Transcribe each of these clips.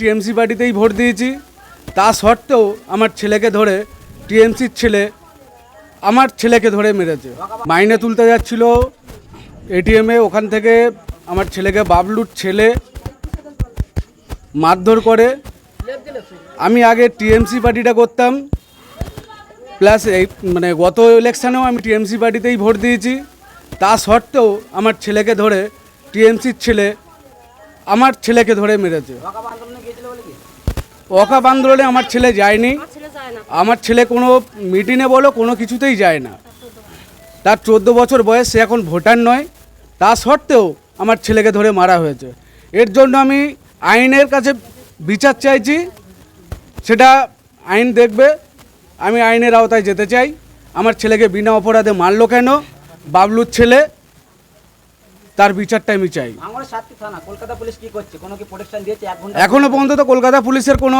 TMC পার্টিতেই vote দিয়েছি। তা সত্ত্বেও আমার ছেলেকে ধরে টিএমসির ছেলে, আমার ছেলেকে ধরে মেরেছে। মাইনে তুলতে যাচ্ছিল এটিএমে ওখান থেকে আমার ছেলেকে বাবলুর ছেলে মারধর করে। আমি আগে টিএমসি পার্টিটা করতাম, প্লাস এই মানে গত ইলেকশানেও আমি টিএমসি পার্টিতেই ভোট দিয়েছি। তা সত্ত্বেও আমার ছেলেকে ধরে টিএমসির ছেলে, আমার ছেলেকে ধরে মেরেছে। ওয়াকাপ আন্দোলনে আমার ছেলে যায়নি। আমার ছেলে কোনো মিটিংয়ে বলো কোনো কিছুতেই যায় না। তার চোদ্দ বছর বয়স সে এখন ভোটার নয়। তা সত্ত্বেও আমার ছেলেকে ধরে মারা হয়েছে। এর জন্য আমি আইনের কাছে বিচার চাইছি। সেটা আইন দেখবে। আমি আইনের আওতায় যেতে চাই। আমার ছেলেকে বিনা অপরাধে মারলো কেন? বাবলুর ছেলে তার বিচারটা আমি চাই। এখনও পর্যন্ত তো কলকাতা পুলিশের কোনো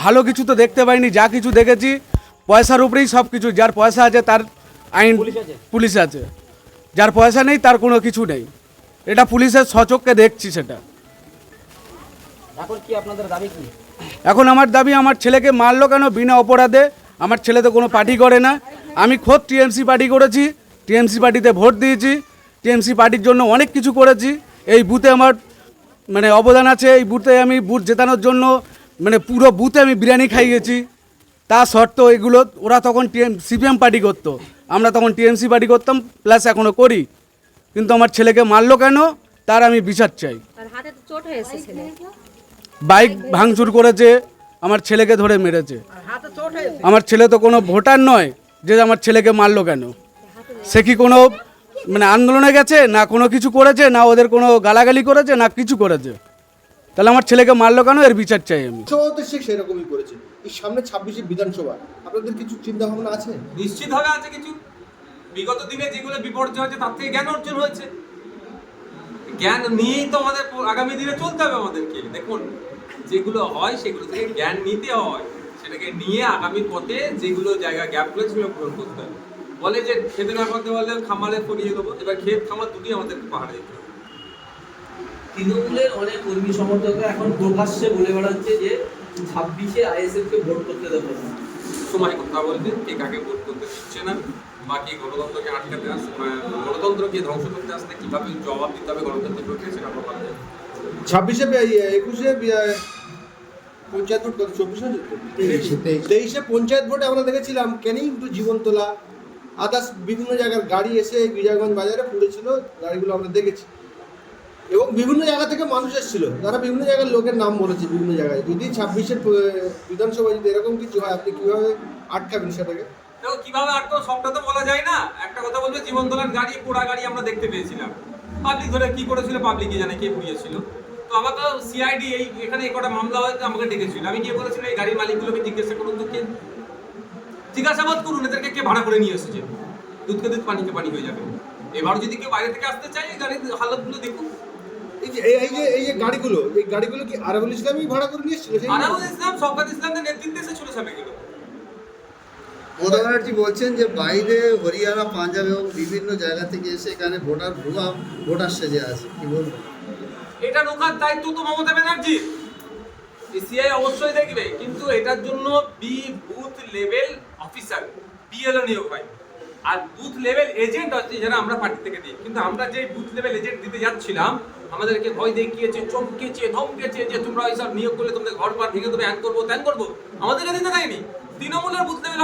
ভালো কিছু তো দেখতে পাইনি যা কিছু দেখেছি পয়সার উপরেই সব কিছু যার পয়সা আছে তার আইন পুলিশ আছে? পুলিশ আছে। যার পয়সা নেই তার কোনো কিছু নেই। এটা পুলিশের সচককে দেখছি সেটা। এখন কি আপনাদের দাবি কি? এখন আমার দাবি আমার ছেলেকে মারলো কেন বিনা অপরাধে? আমার ছেলে তো কোনো পার্টি করে না। আমি খোদ টিএমসি পার্টি করেছি টিএমসি পার্টিতে ভোট দিয়েছি। টিএমসি পার্টির জন্য অনেক কিছু করেছি। এই বুথে আমার মানে অবদান আছে। এই বুথে আমি বুথ জেতানোর জন্য মানে পুরো বুথে আমি বিরিয়ানি খাইয়েছি তা সত্ত্বেও এগুলো ওরা তখন টিএম সিপিএম পার্টি করতো। আমরা তখন টিএমসি পার্টি করতাম প্লাস এখনও করি। কিন্তু আমার ছেলেকে মারলো কেন? তার আমি বিচার চাই। বাইক ভাঙচুর করেছে আমার ছেলেকে ধরে মেরেছে। আমার ছেলে তো কোনো ভোটার নয় যে আমার ছেলেকে মারলো কেন? সে কি কোনো মানে আন্দোলনে গেছে না কোনো কিছু করেছে না ওদের কোনো গালাগালি করেছে না কিছু করেছে। তাহলে আমার ছেলেকে মারলো কেন? এর বিচার চাই আমি। সে সেরকমই করেছে। এই সামনে ছাব্বিশে বিধানসভা আপনাদের কিছু চিন্তা ভাবনা আছে? নিশ্চিতভাবে আছে কিছু। বিগত দিনে যেগুলো বিপর্যয় হয়েছে তার থেকে জ্ঞান অর্জন হয়েছে। জ্ঞান নিয়েই তো আমাদের আগামী দিনে চলতে হবে আমাদেরকে। দেখুন যেগুলো হয় সেগুলো থেকে জ্ঞান নিতে হয়। সেটাকে নিয়ে আগামী পথে যেগুলো জায়গা গ্যাপগুলো সেগুলো পূরণ করতে হবে। বলে যে খেতে না করতে বললে খামারে ফরিয়ে দেবো। এবার ক্ষেত খামার দুটি আমাদের পাহাড়ে হবে। তৃণমূলের অনেক কর্মী সমর্থকরা এখন প্রকাশ্যে বলে বেড়াচ্ছে যে ছাব্বিশে আইএসএফ কে ভোট করতে দেবো সময় কথা বলবে কে কাকে ভোট করতে দিচ্ছে না। বা কে গণতন্ত্রকে আটকাতে আসছে বা গণতন্ত্রকে ধ্বংস করতে আসতে কীভাবে জবাব দিতে হবে গণতন্ত্র প্রক্রিয়া সেটা আমরা পারব। ছাব্বিশে একুশে পঞ্চায়েত ভোট কত? চব্বিশ? তেইশে। পঞ্চায়েত ভোটে আমরা দেখেছিলাম ক্যানিং টু জীবনতলা আদার্স বিভিন্ন জায়গার গাড়ি এসে বিজয়গঞ্জ বাজারে পড়েছিল, গাড়িগুলো আমরা দেখেছি। এবং বিভিন্ন জায়গা থেকে মানুষ এসেছিল। তারা বিভিন্ন জায়গার লোকের নাম বলেছে বিভিন্ন জায়গায়। যদি ছাব্বিশের বিধানসভা যদি এরকম কিছু হয়, আপনি কীভাবে আটকাবেন সেটাকে? কীভাবে আটকো সবটা তো বলা যায় না। একটা কথা বলবে, জীবনতলার গাড়ি, পোড়া গাড়ি আমরা দেখতে পেয়েছিলাম। পাবলিক ধরে কি করেছিল পাবলিকই জানে কে পুড়িয়েছিল। তো আমাকে সিআইডি এই, এখানে কটা মামলা হয়েছে আমাকে ডেকেছিল। আমি গিয়ে বলেছিলাম এই গাড়ির মালিকগুলোকে জিজ্ঞাসা করুন তো কে জিজ্ঞাসাবাদ করুন এদেরকে কে ভাড়া করে নিয়ে এসেছে? দুধকে দুধ পানিকে পানি হয়ে যাবে। এবার যদি কেউ বাইরে থেকে আসতে চায় এই গাড়ির হালতগুলো দেখুন। এই যে এই- যে এই যে গাড়িগুলো এই গাড়িগুলো কি আরাবুল ইসলামই ভাড়া করে নিয়ে এসেছিল? ইসলাম নেতৃত্বে এগুলো ব্যানার্জি বলছেন যে বাইরে হরিয়ানা পাঞ্জাব এবং বিভিন্ন জায়গা থেকে এসে এখানে ভোটার ভুয়া ভোটার সেজে আছে। কি বলব এটা রোখার দায়িত্ব তো মমতা ব্যানার্জির সিআই অবশ্যই দেখবে কিন্তু এটার জন্য B booth level officer PLO নিয়োগ হয়। আর বুথ লেভেল এজেন্ট আছে যারা আমরা পার্টি থেকে দিই। কিন্তু আমরা যে বুথ লেভেল এজেন্ট দিতে যাচ্ছিলাম, আমাদেরকে ভয় দেখিয়েছে, চমকেছে, ধমকেছে যে তোমরা সব নিয়োগ করলে তোমাদের ঘর পার ভেঙে দেবে হ্যান করব, ত্যান করব। আমাদেরকে দিতে দেয়নি। তৃণমূলের বুথ লেভেল